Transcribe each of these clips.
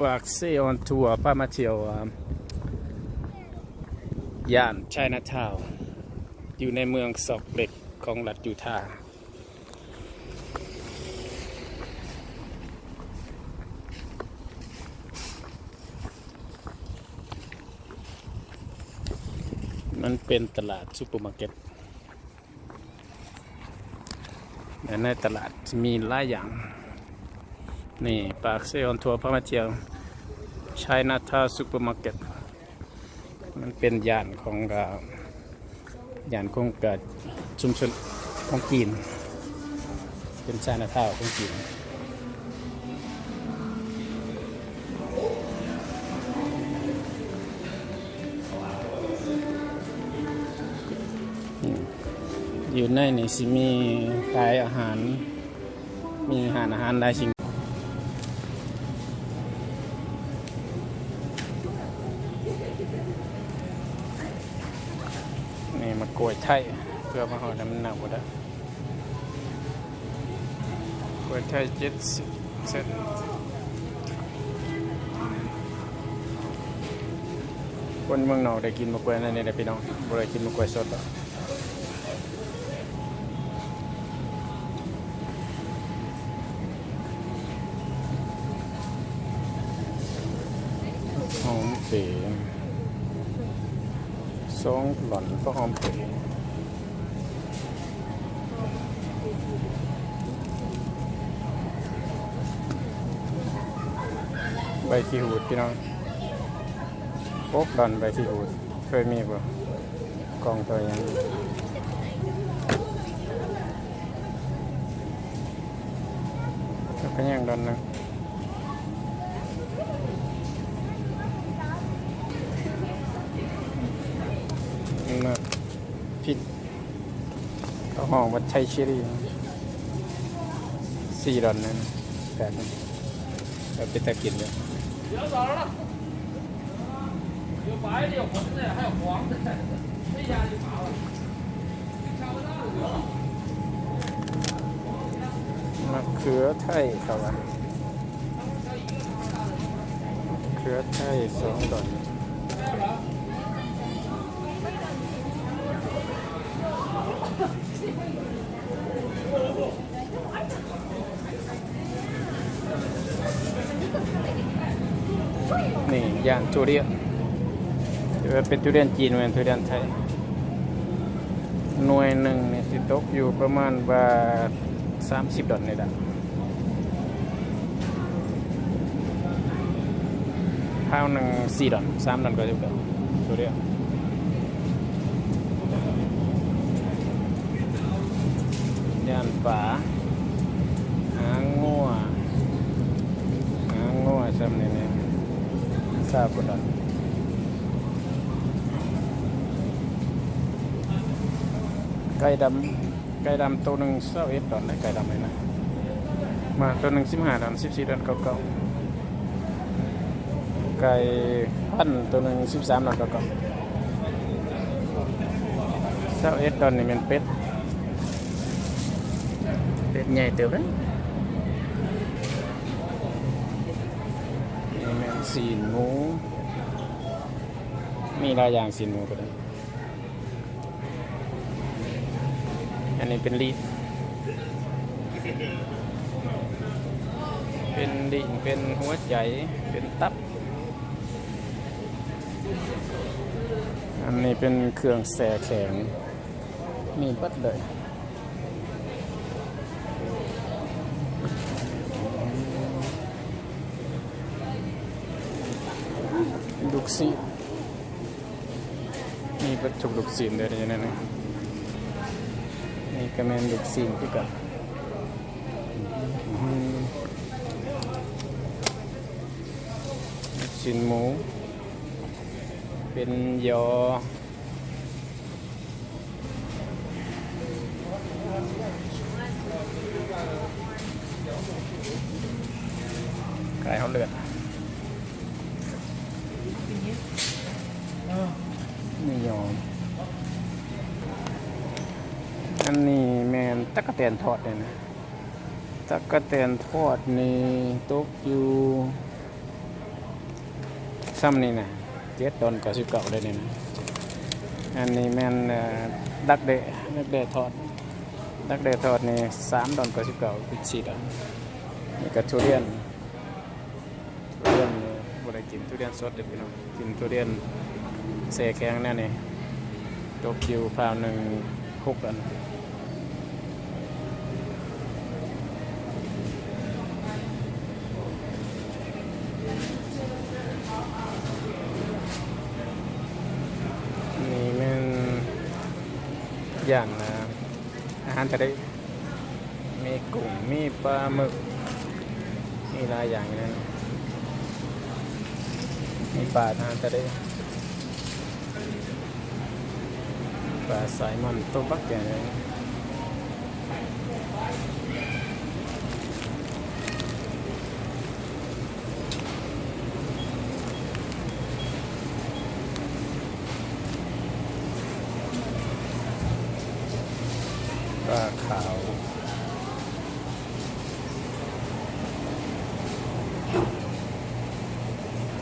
ปากเซออนทัวร์ป้ามาเที่ยวอ่าย่านไชน่าทาวน์อยู่ในเมืองซอกเล็กของรัฐยูทาห์มันเป็นตลาดซูเปอร์มาร์เก็ตและในตลาดมีหลายอย่าง นี่ปากเซออนทัวร์พามาเทียวไชน่าทาซูเปอร์มาร์เก็ตมันเป็นย่านของอ่าย่านของกาชุมชนของจีน เป็นไชน่าทาของจีนอืมอยู่ในนี่สิมีขายอาหาร มีอาหารอาหารหลายสิ่ง ไทยเพื่อมาหอน้ำหนักหมดแล้วกล้วยไทยเจ็ดสิบเซนคนเมืองนอกได้กินมะกล้วยนั่นนี่แหละพี่น้องบ่ได้กินมะกล้วยสดหรอกหอมเป๋สองหล่อนก็หอมเป๋ ใบขี้หูดพี่น้องโป๊กหล่อนใบขี้หูด เคยมีป่ะกองตัวยังก็ยังดอนหนึงมาผิดก็ห้องวัดชัยชิรี สี่ดอนนะแปดเราไปตะกินเยเดี๋ยวต่อแล้วเดี๋ยวไปเดี๋ยวผลเนี่ยให้หวังไม่ยาดีเป่ามาเขือไทยครับมเขือไทยสองดอน ย่างทุเรียนจะเป็นทุเรียนจีนเป็นทุเรียนไทย หน่วยหนึ่งเนี่ยสิตกอยู่ประมาณบาทสามสิบดอลนี่แหละข้าวหนึ่งสี่ดอลสามดอลก็จะเป็นตัวเดียวย่านป่าหางงัวหางงัวซ้ำนี่เนี่ย ทราบกดอนไก่ดำไก่ดำตัวหนึ่งเศร้าเอ็ดดอนได้ไก่ดำเลยนะมาตัวหนึ่ง สีนหนึ่งสิบสามดอนเก่าเก่าเศร้าเอ็ดดอนนี่เป็นเป็ดเป็ดใหญ่เติบเลยนี่แม่นสีนหมู มีหลายอย่างสีนหมูก็ได้ อันนี้เป็นลีดเป็นดิ่งเป็นหัวใจ เป็นตับ อันนี้เป็นเครื่องแส่แข็ง มีเบัดเลย กซีนมีเบัดทุกลูกซีนเดี๋ยวนี้นะนี่ก็แมนลูกซีนที่กันลูกซีนหมู เป็นยอ ไก่เขาเลือดนี่ยอม อันนี้แมน ตะกะแตนทอดเลยนะตะกะแตนทอดนี่ตกอยู่ซ้ำนี่นะเจ็ดดอนกับสิบเก่าเลยเนี่ยนะอันนี้แมนดักเดะดักเดะทอดดักเดะทอดนี่สามดอนกับสิบเก่าเป็นสี่ดอนนี่ก็ทุเรียนทุเรียนบ่ได้กินทุเรียนสดเด็ดพี่น้องกินทุเรียนเสแข็งแน่นี่ตกอยู่พาวหนึ่งหกอันนี่แมัน อย่างนะอาหารทะเลมีกุ้งมีปลาหมึก มีหลายอย่างนะมีปลาอาหารทะเลปลาสายมันตัวบักอย่างนี้ปลาขาว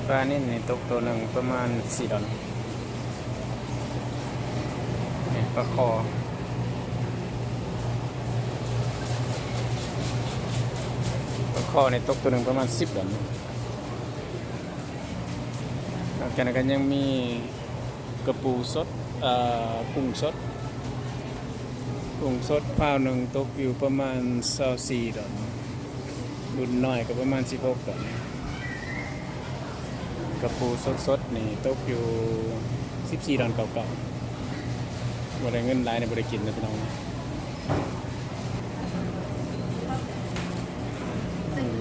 ป ลานี่นี่ตกตัวหนึ่งประมาณสี่ดอลนี่ปลาคอปลาคอในตกตัวหนึ่งประมาณสิบดอลนอกจากนั้นก็ยังมีกระปูสดกุ้งสดกุ้งสดพาวหนึ่งตกอยู่ประมาณ24ดอนรุ่นน้อยก็ประมาณ 16ดอน กระปูสดสดๆนี่ตกอยู่ 14ดอนเก่าๆบริเงินหลายในบริกินนะพี่น้อง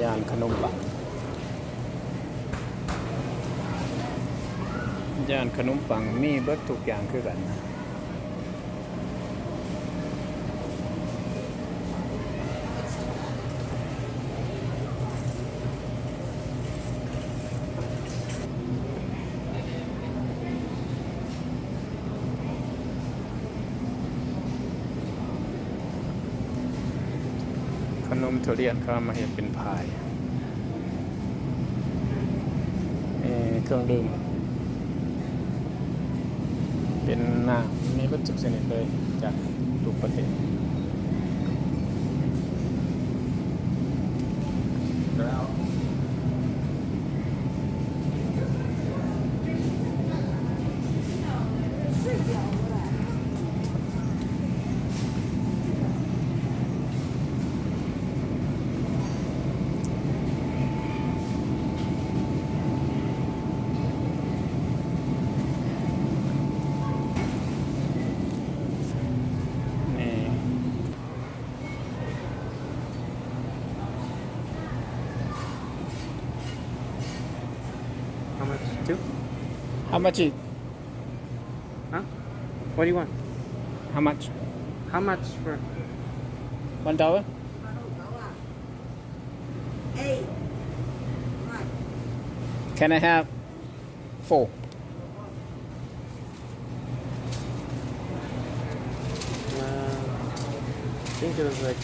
ยานขนมปังย่านขนมปังมีเบิดทุกอย่างคือกันนะ มทุเรียนเขามาเห็นเป็นพายเอ่อเครื่องดื่ม เป็นน้ำมีวัตถุชนิดเลยจากทุกประเทศ much is Huh? What do you want? how much How much for? one dollar Eight. Can I have four Uh, I think it was like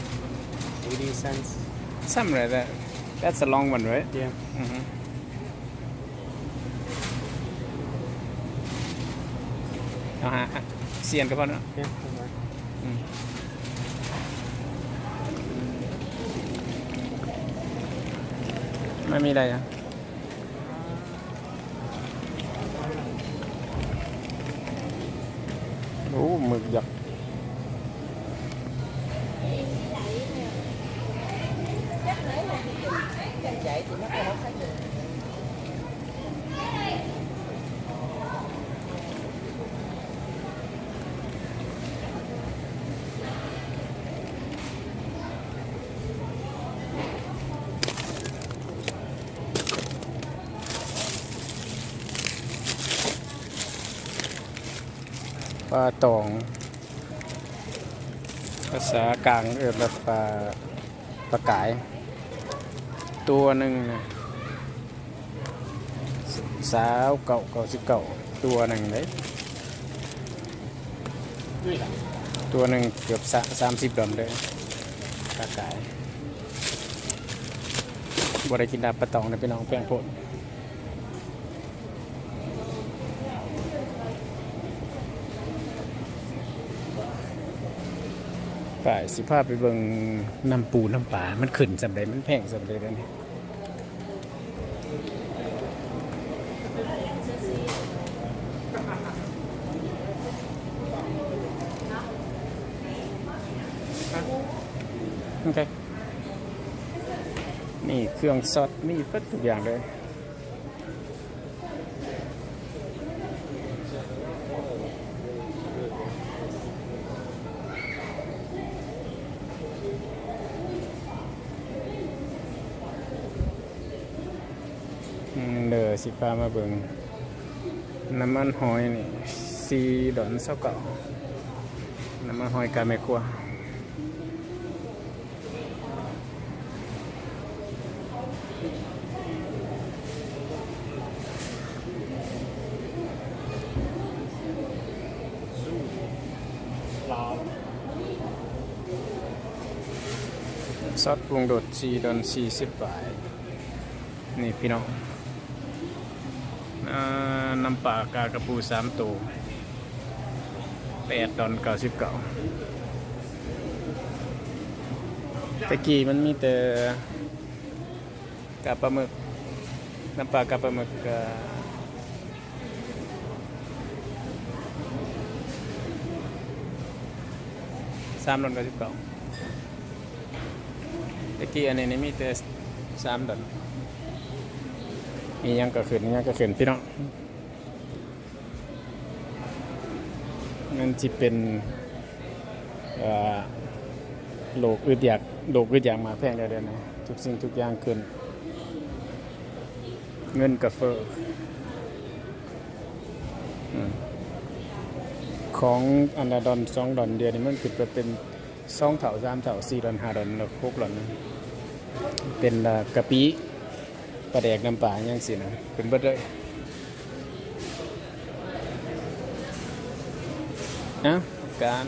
80 cents. like that that's a long one right Yeah. mm-hmm. เอาฮะเสียนก็พอเนอะ Yeah. that's fine. อืมไม่มีอะไรอะโอ้หมึกหยักษ์าตอง ภาษากลางเอ่ยแบบปลาปลากาย ตัวหนึ่งนะสาวเก่าเก่าสิบเก่าตัวหนึ่งเลยตัวหนึ่งเกือบสามสิบดอลเลยปลากายบริกินดาปลาตองนะพี่น้องเพียงโพด ฝ่ายสิภาพไปเบิ่งน้ำปูน้ำปลามันขึ้นสำเร็จมันแพงสำเร็จแล้วนี่โอเคนี่เครื่องซอสมีเปิดทุกอย่างเลย อืมเด้อ สิพามาเบิงน้ำมันหอยนี่ซีดอนเศร้าเก่าน้ำมันหอยกาแม่ครัวซอสปรุงรสซีดอนสี่สิบบาท นี่พี่น้อง น้ำปลากากระปูสามตัวแปดดอนเก้าสิบเก้าตะกี้มันมีแต่กาปลาหมึก น้ำปลากาปลาหมึกสามดอนเก้าสิบเก้าตะกี้อันนี้มีแต่สามดอน มียังก็ขึ้นมีหยังก็ขึ้นพี่น้องมันจะเป็นโลกอึดอยากโลกอึดอยากมาแพงเดี๋ยวๆนะทุกสิ่งทุกอย่างขึ้น เงินกับเฟอของอันดาดอนสองดอนเดียวนี่มันขึ้นไปเป็นสองเถ่าสามเถ่าสี่ดอนห้าดอนหกดอนเป็นกะปิ ปลาแดกน้ำปลาอย่างสินะเป็นเบิดเลยนะการ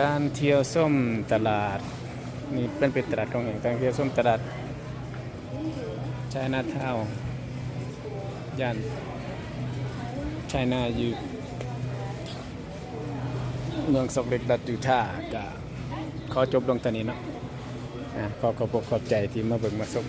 การเที่ยวส้มตลาด นี่เป็นเป็นตลาดของอย่งการเที่ยวส้มตลาดชายนาเท่าย่านชายนาอยู่เมืองสกเล็กดัดยู่ท่ากะ ขอจบลงตอนนี้เนาะขอขอบขอบใจที่มาเบิ่งมาชม